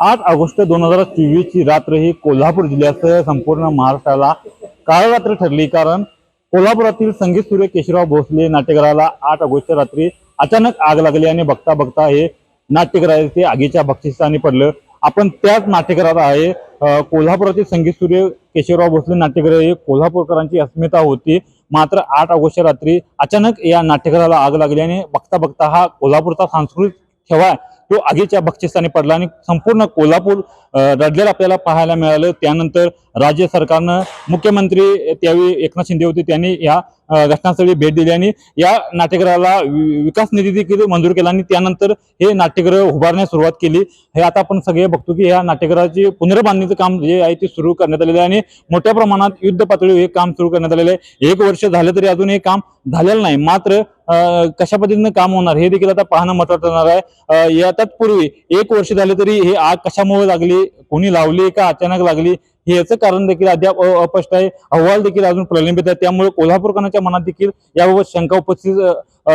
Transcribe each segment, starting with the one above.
आठ ऑगस्ट दोन हजार चोवीस ची रात्र ही कोल्हापूर जिल्ह्यासह संपूर्ण महाराष्ट्राला काळ रात्र ठरली. कारण कोल्हापुरातील संगीत सूर्य केशवराव भोसले नाट्यगृहाला आठ ऑगस्ट रात्री अचानक आग लागली आणि बघता बघता हे नाट्यगृह ते आगीच्या बक्षिसाने पडलं. आपण त्याच नाट्यगृहात आहे. कोल्हापुरातील संगीत सूर्य केशवराव भोसले नाट्यगृह हे कोल्हापूरकरांची अस्मिता होती. मात्र आठ ऑगस्ट रात्री अचानक या नाट्यगृहाला आग लागली आणि बघता बघता हा कोल्हापूरचा सांस्कृतिक ठेवा आहे, तो आगीच्या बक्षिसाने पडला आणि संपूर्ण कोल्हापूर अं, रडलेलं आपल्याला पाहायला मिळालं. त्यानंतर राज्य सरकारनं मुख्यमंत्री त्यावेळी एकनाथ शिंदे होते त्यांनी या घटनास्थळी भेट दिली आणि या नाट्यगृहाला वि- विकास निधी देखील मंजूर केला आणि त्यानंतर हे नाट्यगृह उभारण्यास सुरुवात केली. हे आता आपण सगळे बघतो की या नाट्यगृहाची पुनर्बांधणीचं काम जे आहे ते सुरू करण्यात आलेलं आहे आणि मोठ्या प्रमाणात युद्ध पातळीवर हे काम सुरू करण्यात आलेलं आहे. एक वर्ष झालं तरी अजून हे काम झालेलं नाही. मात्र कशा पद्धतीनं काम होणार हे देखील आता पाहणं महत्वाचं होणार आहे. या या तत्पूर्वी एक वर्ष झाले तरी हे आग कशामुळे लागली? कोणी लावली का? अचानक लागली? हे याचं कारण देखील अद्याप अपष्ट आहे. अहवाल देखील अजून प्रलंबित आहे. त्यामुळे कोल्हापूरकरांच्या मनात देखील याबाबत शंका उपस्थित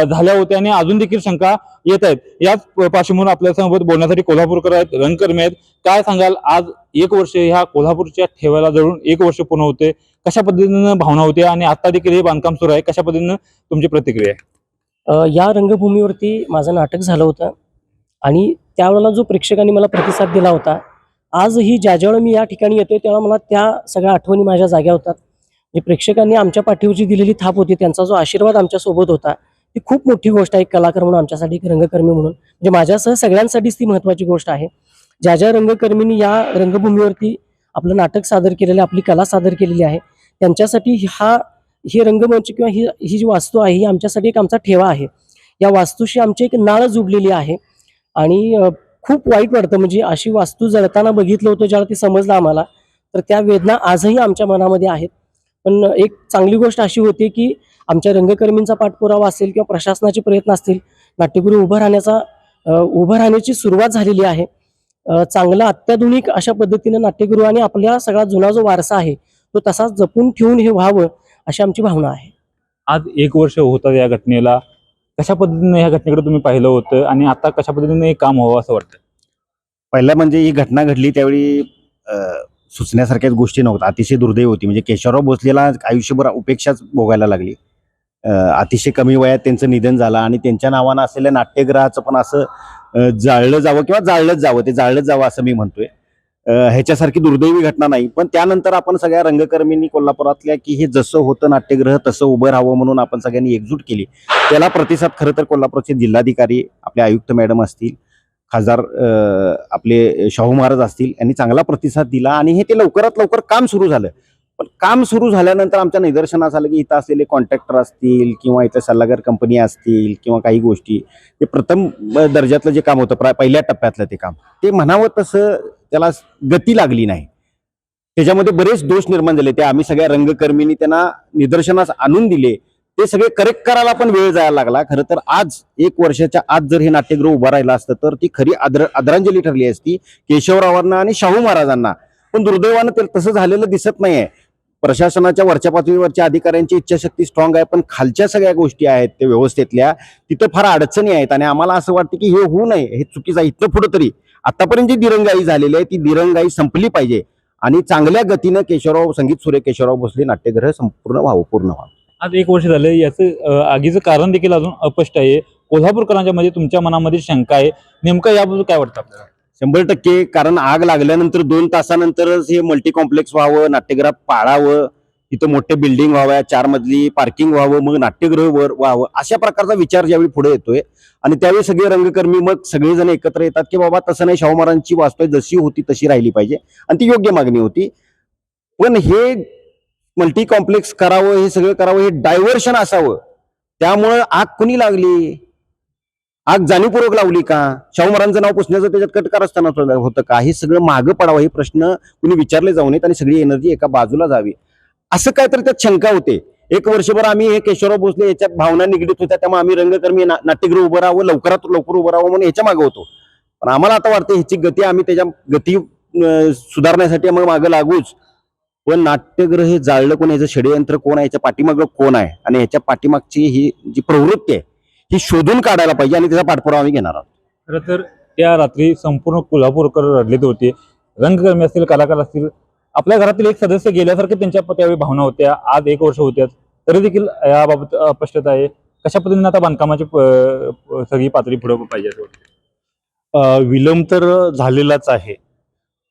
झाल्या होत्या आणि अजून देखील शंका येत आहेत. याच पार्श्वभूमीवर आपल्यासोबत बोलण्यासाठी कोल्हापूरकर आहेत. रंगकर्मी आहेत. काय सांगाल? आज एक वर्ष ह्या कोल्हापूरच्या ठेवायला जळून एक वर्ष पूर्ण होते. कशा पद्धतीनं भावना होत्या आणि आता देखील हे बांधकाम सुरू आहे? कशा पद्धतीनं तुमची प्रतिक्रिया आहे? या रंगभूमीवरती माझं नाटक झालं होतं. आणि त्यावेळेला जो प्रेक्षकांनी मला प्रतिसाद दिला होता आजही ज्या ज्यावेळेला मी या ठिकाणी येतोय तेव्हा मला त्या सगळ्या आठवणी माझ्या जाग्या होतात. जे प्रेक्षकांनी आमच्या पाठीवरची दिलेली थाप होती त्यांचा जो आशीर्वाद आमच्यासोबत होता ती खूप मोठी गोष्ट आहे एक कलाकार म्हणून आमच्यासाठी एक रंगकर्मी म्हणून. म्हणजे माझ्यासह सगळ्यांसाठीच ती महत्त्वाची गोष्ट आहे. ज्या ज्या रंगकर्मींनी या रंगभूमीवरती आपलं नाटक सादर केलेलं आपली कला सादर केलेली आहे त्यांच्यासाठी हा ही रंगमंच किंवा ही ही जी वास्तू आहे ही आमच्यासाठी एक आमचा ठेवा आहे. या वास्तूशी आमची एक नाळ जुडलेली आहे. आणि खूप वाईट वाटतं. म्हणजे अशी वास्तू जळताना बघितलं होतं ज्याला ते समजलं आम्हाला. तर त्या वेदना आजही आमच्या मनामध्ये आहेत. पण एक चांगली गोष्ट अशी होती की आमच्या रंगकर्मींचा पाठपुरावा असेल किंवा प्रशासनाचे प्रयत्न असतील नाट्यगृह उभं राहण्याचा उभं राहण्याची सुरुवात झालेली आहे. चांगला चांगलं अत्याधुनिक अशा पद्धतीनं नाट्यगृहाने आणि आपला सगळा जुना जो वारसा आहे तो तसाच जपून ठेवून हे व्हावं अशी आमची भावना आहे. आज एक वर्ष होतं या घटनेला. कशा पद्धतीनं ह्या घटनेकडे तुम्ही पाहिलं होतं आणि आता कशा पद्धतीने हे काम व्हावं असं वाटतं? पहिलं म्हणजे ही घटना घडली त्यावेळी सुचण्यासारख्याच गोष्टी नव्हत्या. अतिशय दुर्दैव होती. म्हणजे केशवराव भोसलेला आयुष्यभर उपेक्षाच भोगायला लागली. अतिशय कमी वयात त्यांचं निधन झालं आणि त्यांच्या नावानं असलेल्या नाट्यग्रहाचं पण असं जाळलं जावं किंवा जाळलंच जावं. ते जाळलंच जावं असं मी म्हणतोय. ह्याच्यासारखी दुर्दैवी घटना नाही. पण त्यानंतर आपण सगळ्या रंगकर्मींनी कोल्हापुरातल्या की हे जसं होतं नाट्यग्रह तसं उभं राहावं म्हणून आपण सगळ्यांनी एकजूट केली. त्याला प्रतिसाद खरं तर कोल्हापूरचे जिल्हाधिकारी आपले आयुक्त मॅडम असतील खासदार आपले शाहू महाराज असतील यांनी चांगला प्रतिसाद दिला आणि हे ते लवकरात लवकर काम सुरू झालं. पण काम सुरू झाल्यानंतर आमच्या निदर्शनास आलं की इथं असलेले कॉन्ट्रॅक्टर असतील किंवा इथं सल्लागार कंपनी असतील किंवा काही गोष्टी ते प्रथम दर्जातलं जे काम होतं प्रा- पहिल्या टप्प्यातलं ते काम ते म्हणावं तसं त्याला गती लागली नाही. त्याच्यामध्ये बरेच दोष निर्माण झाले. ते आम्ही सगळ्या रंगकर्मींनी त्यांना निदर्शनास आणून दिले. ते सगळे करेक्ट करायला पण वेळ जायला लागला. खरं तर आज एक वर्षाच्या आत जर हे नाट्यगृह उभं राहिलं असतं तर ती खरी आदर आदरांजली ठरली असती केशवरावांना आणि शाहू महाराजांना. पण दुर्दैवानं ते तसं झालेलं दिसत नाहीये. प्रशासनाच्या वरच्या पातळीवरच्या अधिकाऱ्यांची इच्छाशक्ती स्ट्रॉंग आहे पण खालच्या सगळ्या गोष्टी आहेत त्या व्यवस्थेतल्या तिथं फार अडचणी आहेत. आणि आम्हाला असं वाटतं की हे होऊ नये हे चुकीचं आहे इथं पुढं तरी. आतापर्यंत जी दिरंगाई झालेली आहे ती दिरंगाई संपली पाहिजे. आणि चांगल्या गतीनं केशवराव संगीत सूर्य केशवराव भोसले नाट्यगृह संपूर्ण व्हावं पूर्ण व्हावं. आज एक वर्ष झालं याचं आगीचं कारण देखील अजून अपष्ट आहे. कोल्हापूरकरांच्या मध्ये तुमच्या मनामध्ये शंका आहे. नेमकं याबद्दल काय वाटतं आपल्याला? शंभर टक्के कारण आग लागल्यानंतर दोन तासानंतरच हे मल्टी कॉम्प्लेक्स व्हावं नाट्यगृह पाळावं तिथं मोठे बिल्डिंग व्हाव्या चार मजली पार्किंग व्हावं मग नाट्यगृह वर व्हावं अशा प्रकारचा विचार ज्यावेळी पुढे येतोय आणि त्यावेळी सगळे रंगकर्मी मग सगळेजण एकत्र येतात की बाबा तसं नाही शाहू महाराजांची वास्तू जशी होती तशी राहिली पाहिजे आणि ती योग्य मागणी होती. पण हे मल्टी कॉम्प्लेक्स करावं हे सगळं करावं हे डायव्हर्शन असावं. त्यामुळं आग कुणी लागली? आग जाणीवपूर्वक लावली का? शाहू महाराजांचं नाव पुसण्याचं त्याच्यात कटकार असताना होतं का? हे सगळं मागं पडावं हे प्रश्न कुणी विचारले जाऊ नयेत आणि सगळी एनर्जी एका बाजूला जावी. असं काय तर त्यात शंका होते. एक वर्षभर आम्ही हे केशवराव भोसले याच्यात भावना निगडीत होत्या त्यामुळे आम्ही रंगकर्मी ना- नाट्यगृह उभं राहावं लवकरात लवकर उभं राहावं म्हणून ह्याच्या मागे होतो. पण आम्हाला आता वाटतं ह्याची गती आम्ही त्याच्या गती सुधारण्यासाठी मग मागं लागूच. पण नाट्यगृह हे जाळलं कोण? ह्याचं षडयंत्र कोण आहे? ह्याच्या पाठीमागं कोण आहे? आणि ह्याच्या पाठीमागची ही जी प्रवृत्ती आहे ही शोधून काढायला पाहिजे आणि त्याचा पाठपुरावा आम्ही घेणार आहोत. खरं तर त्या रात्री संपूर्ण कोल्हापूरकर रडलेले होते. रंगकर्मी असतील कलाकार असतील आपल्या घरातील एक सदस्य गेल्यासारखे त्यांच्या त्यावेळी भावना होत्या. आज एक वर्ष होत्या तरी देखील याबाबत अस्पष्टता आहे. कशा पद्धतीने आता बांधकामाची प- प- सगळी पातळी पुढे पाहिजे असं वाटतं? अ, विलंब तर झालेलाच आहे.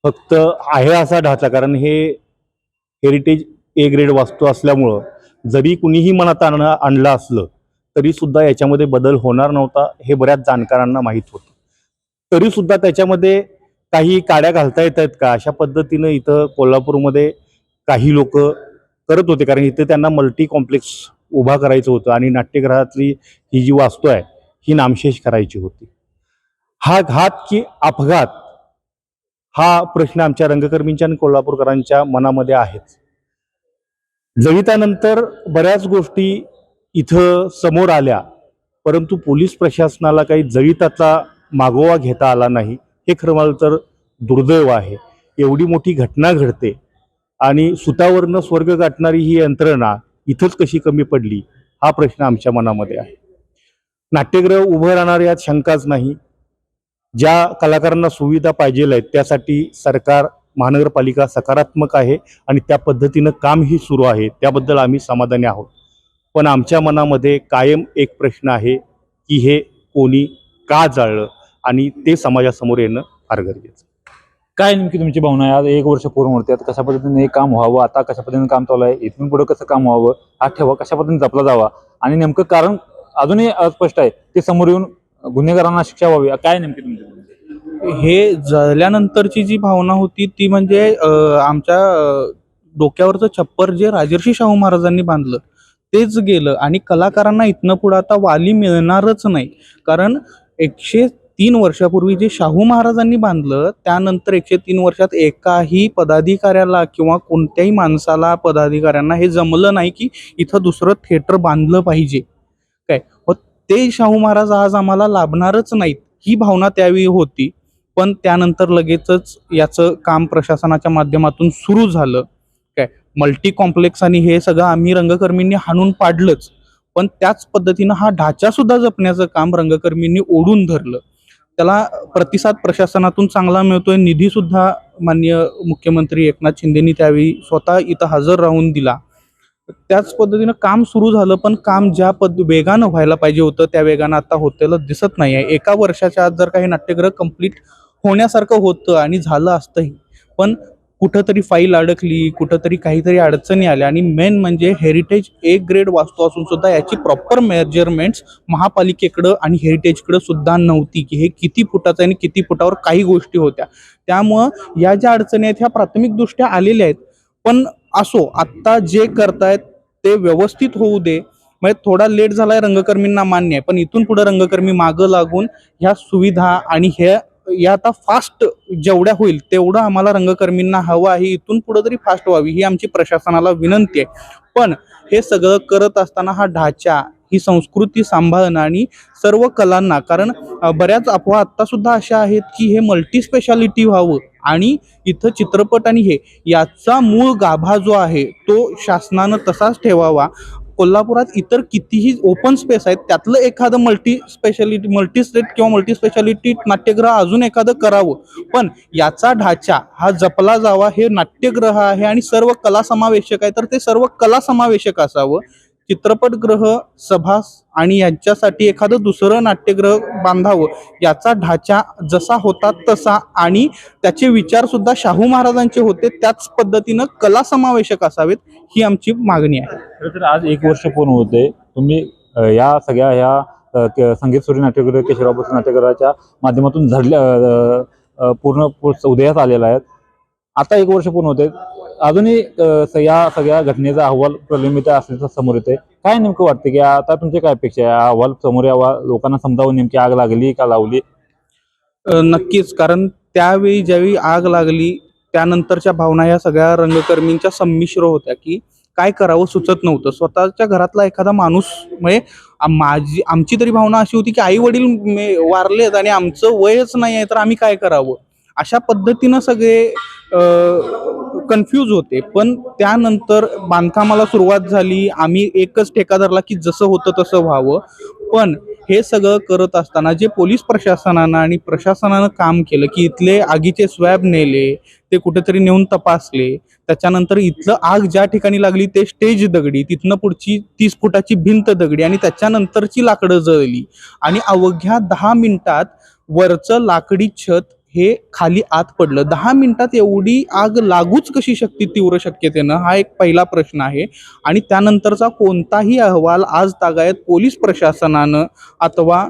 फक्त आहे असा ढाचा कारण हे हेरिटेज ए ग्रेड वास्तू असल्यामुळं जरी कुणीही मनात आण आणलं असलं तरीसुद्धा याच्यामध्ये बदल होणार नव्हता हे बऱ्याच जाणकारांना माहीत होतं. तरीसुद्धा त्याच्यामध्ये काही काड्या घालता येत आहेत का? अशा पद्धतीनं इथं कोल्हापूरमध्ये काही लोक करत होते कारण इथे त्यांना मल्टी कॉम्प्लेक्स उभा करायचं होतं आणि नाट्यगृहातली ही जी वास्तू आहे ही नामशेष करायची होती. हा घात की अपघात हा प्रश्न आमच्या रंगकर्मींच्या आणि कोल्हापूरकरांच्या मनामध्ये आहेच. जवितानंतर बऱ्याच गोष्टी इथं समोर आल्या परंतु पोलीस प्रशासनाला काही जविताचा मागोवा घेता आला नाही हे खरं मला तर दुर्दैव आहे. एवढी मोठी घटना घडते आणि सुतावरनं स्वर्ग गाठणारी ही यंत्रणा इथंच कशी कमी पडली हा प्रश्न आमच्या मनामध्ये आहे. नाट्यग्रह उभं राहणार यात शंकाच नाही. ज्या कलाकारांना सुविधा पाहिजे आहेत त्यासाठी सरकार महानगरपालिका सकारात्मक आहे आणि त्या पद्धतीनं कामही सुरू आहे. त्याबद्दल आम्ही समाधानी आहोत. पण आमच्या मनामध्ये कायम एक प्रश्न आहे की हे कोणी का जाळलं? आणि ते समाजासमोर येणं फार गरजेचं काय नेमकी तुमची भावना आहे? आज एक वर्ष पूर्ण होते. आता कशा पद्धतीने हे काम व्हावं? आता कशा पद्धतीने काम चालू आहे? इथून पुढे कसं काम व्हावं? हा ठेवा. कशा पद्धतीने जपला जावा? आणि नेमकं कारण अजूनही अस्पष्ट आहे. ते समोर येऊन गुन्हेगारांना शिक्षा व्हावी काय नेमकी तुमची हे जळल्यानंतरची जी भावना होती ती म्हणजे आमच्या डोक्यावरचं छप्पर जे राजर्षी शाहू महाराजांनी बांधलं तेच गेलं. आणि कलाकारांना इथनं पुढं आता वाली मिळणारच नाही. कारण एकशे तीन वर्षापूर्वी जे शाहू महाराजांनी बांधलं त्यानंतर एकशे तीन वर्षात एकाही पदाधिकाऱ्याला किंवा कोणत्याही माणसाला पदाधिकाऱ्यांना हे जमलं नाही की इथं दुसरं थिएटर बांधलं पाहिजे. ते शाहू महाराज आज आम्हाला लाभणारच नाहीत ही भावना त्यावेळी होती. पण त्यानंतर लगेचच याचं काम प्रशासनाच्या माध्यमातून सुरू झालं. काय मल्टी कॉम्प्लेक्स आणि हे सगळं आम्ही रंगकर्मींनी हाणून पाडलंच. पण त्याच पद्धतीनं हा ढाचा सुद्धा जपण्याचं काम रंगकर्मींनी ओढून धरलं. त्याला प्रतिसाद प्रशासनातून चांगला मिळतोय निधी सुद्धा माननीय मुख्यमंत्री एकनाथ शिंदेनी त्यावेळी स्वतः इथं हजर राहून दिला. त्याच पद्धतीनं काम सुरू झालं पण काम ज्या पद वेगानं व्हायला पाहिजे होतं त्या वेगानं आता होतेला दिसत नाही आहे एका वर्षाच्या आत जर काही नाट्यगृह कंप्लीट होण्यासारखं होतं आणि झालं असतंही पण कुठंतरी फाईल अडकली कुठंतरी काहीतरी अडचणी आल्या आणि मेन म्हणजे हेरिटेज एक ग्रेड वास्तू असून सुद्धा याची प्रॉपर मेजरमेंट्स महापालिकेकडं आणि हेरिटेजकडं सुद्धा नव्हती की हे किती फुटाचं आणि किती फुटावर काही गोष्टी होत्या. त्यामुळं या ज्या अडचणी आहेत ह्या प्राथमिकदृष्ट्या आलेल्या आहेत. पण असो आत्ता जे करतायत ते व्यवस्थित होऊ दे. म्हणजे थोडा लेट झालाय रंगकर्मींना मान्य आहे पण इथून पुढे रंगकर्मी मागं लागून ह्या सुविधा आणि हे या आता फास्ट जेवढ्या होईल तेवढं आम्हाला रंगकर्मींना हवं आहे. इथून पुढे तरी फास्ट व्हावी ही आमची प्रशासनाला विनंती आहे. पण हे सगळं करत असताना हा ढाचा ही संस्कृती सांभाळणं आणि सर्व कलांना कारण बऱ्याच अफवा आत्तासुद्धा अशा आहेत की हे मल्टी स्पेशालिटी व्हावं आणि इथं चित्रपट आणि हे याचा मूळ गाभा जो आहे तो शासनानं तसाच ठेवावा. कोल्हापुरात इतर कितीही ओपन स्पेस आहेत त्यातलं एखादं मल्टी स्पेशालिटी मल्टी स्टेट किंवा मल्टी स्पेशालिटी नाट्यग्रह अजून एखादं करावं. पण याचा ढाचा हा जपला जावा हे नाट्यग्रह आहे आणि सर्व कला समावेशक आहे तर ते सर्व कला समावेशक असावं. चित्रपटगृह सभा आणि यांच्यासाठी एखादं दुसरं नाट्यगृह बांधावं याचा ढाचा जसा होता तसा आणि त्याचे विचारसुद्धा शाहू महाराजांचे होते त्याच पद्धतीनं कला समावेशक असावेत ही आमची मागणी आहे. तर आज एक वर्ष पूर्ण होते तुम्ही या सगळ्या ह्या संगीत सूर्य नाट्यगृह केशवराव नाट्यगृहाच्या माध्यमातून झडल्या पूर्ण पु- उदयास आलेला आहे. आता एक वर्ष पूर्ण होते अजूनही स- या सगळ्या घटनेचा अहवाल प्रलंबित असल्याचं समोर येते काय नेमकं वाटतं की आता तुमची काय अपेक्षा आहे? अहवाल समोर यावा लोकांना समजावून नेमकी आग लागली का लावली? नक्कीच. कारण त्यावेळी ज्यावेळी आग लागली त्यानंतरच्या भावना या सगळ्या रंगकर्मींच्या संमिश्र होत्या की काय करावं सुचत नव्हतं. स्वतःच्या घरातला एखादा माणूस म्हणजे माझी आमची तरी भावना अशी होती की आई वडील वारलेत आणि आमचं वयच नाही आहे तर आम्ही काय करावं? अशा पद्धतीनं सगळे कन्फ्यूज होते. पण त्यानंतर बांधकामाला सुरुवात झाली. आम्ही एकच ठेका धरला की जसं होतं तसं व्हावं. पण हे सगळं करत असताना जे पोलीस प्रशासनानं आणि प्रशासनानं काम केलं की इथले आगीचे स्वॅब नेले ते कुठेतरी नेऊन तपासले. त्याच्यानंतर इथलं आग ज्या ठिकाणी लागली ते स्टेज दगडी. तिथनं पुढची तीस फुटाची भिंत दगडी आणि त्याच्यानंतरची लाकडं जळली. आणि अवघ्या दहा मिनिटात वरचं लाकडी छत हे खाली आत पडलं. दहा मिनिटात एवढी आग लागूच कशी शकते तीव्र शक्यतेनं? हा एक पहिला प्रश्न आहे. आणि त्यानंतरचा कोणताही अहवाल आज तागायत पोलीस प्रशासनानं अथवा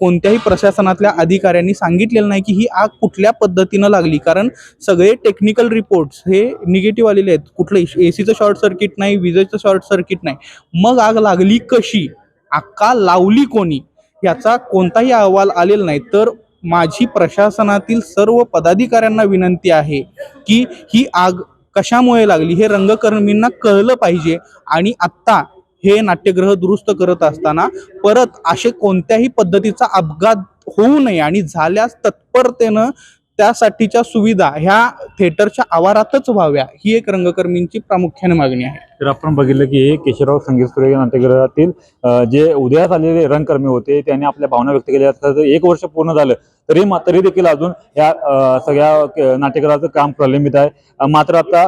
कोणत्याही प्रशासनातल्या अधिकाऱ्यांनी सांगितलेलं नाही की ही आग कुठल्या पद्धतीनं लागली. कारण सगळे टेक्निकल रिपोर्ट्स हे निगेटिव्ह आलेले आहेत. कुठलं ए सीचं शॉर्ट सर्किट नाही विजेचं शॉर्ट सर्किट नाही. मग आग लागली कशी? आग लावली कोणी? याचा कोणताही अहवाल आलेला नाही. तर माझी प्रशासनातील सर्व पदाधिकाऱ्यांना विनंती आहे की ही आग कशामुळे लागली हे रंगकर्मींना कळलं पाहिजे आणि आत्ता हे नाट्यगृह दुरुस्त करत असताना परत असे कोणत्याही पद्धतीचा अपघात होऊ नये आणि झाल्यास तत्परतेनं त्यासाठीच्या सुविधा ह्या थिएटरच्या आवारातच व्हाव्या ही एक रंगकर्मींची प्रामुख्याने मागणी आहे. तर आपण बघितलं की हे केशवराव संगीत सुरे नाट्यगृहातील जे उदयास आलेले रंगकर्मी होते त्यांनी आपल्या भावना व्यक्त केल्या. असतात एक वर्ष पूर्ण झालं तरी मा- तरी देखील अजून या सगळ्या नाट्यगृहाचं काम प्रलंबित आहे. मात्र आता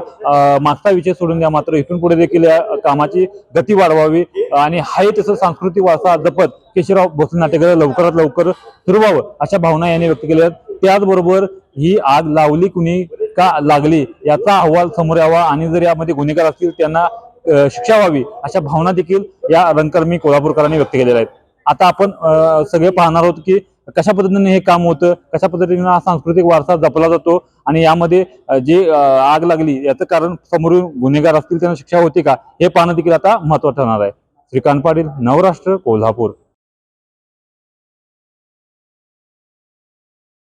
मागचा विषय सोडून द्या. मात्र इथून पुढे देखील या कामाची गती वाढवावी आणि हाही तसं सांस्कृतिक वारसा जपत केशवराव भोसले नाट्यगृह लवकरात लवकर सुरू व्हावं अशा भावना यांनी व्यक्त केल्या. आहेत त्याचबरोबर ही आग लावली कुणी का लागली याचा अहवाल समोर यावा आणि जर यामध्ये गुन्हेगार असतील त्यांना शिक्षा व्हावी अशा भावना देखील या रंगकर्मी कोल्हापूरकरांनी व्यक्त केलेल्या आहेत. आता आपण सगळे पाहणार आहोत की कशा पद्धतीने हे काम होतं कशा पद्धतीने हा सांस्कृतिक वारसा जपला जातो आणि यामध्ये जे आग लागली याचं कारण समोरून गुन्हेगार असतील त्यांना शिक्षा होती का हे पाहणं देखील आता महत्त्व ठरणार आहे. श्रीकांत पाटील नवराष्ट्र कोल्हापूर.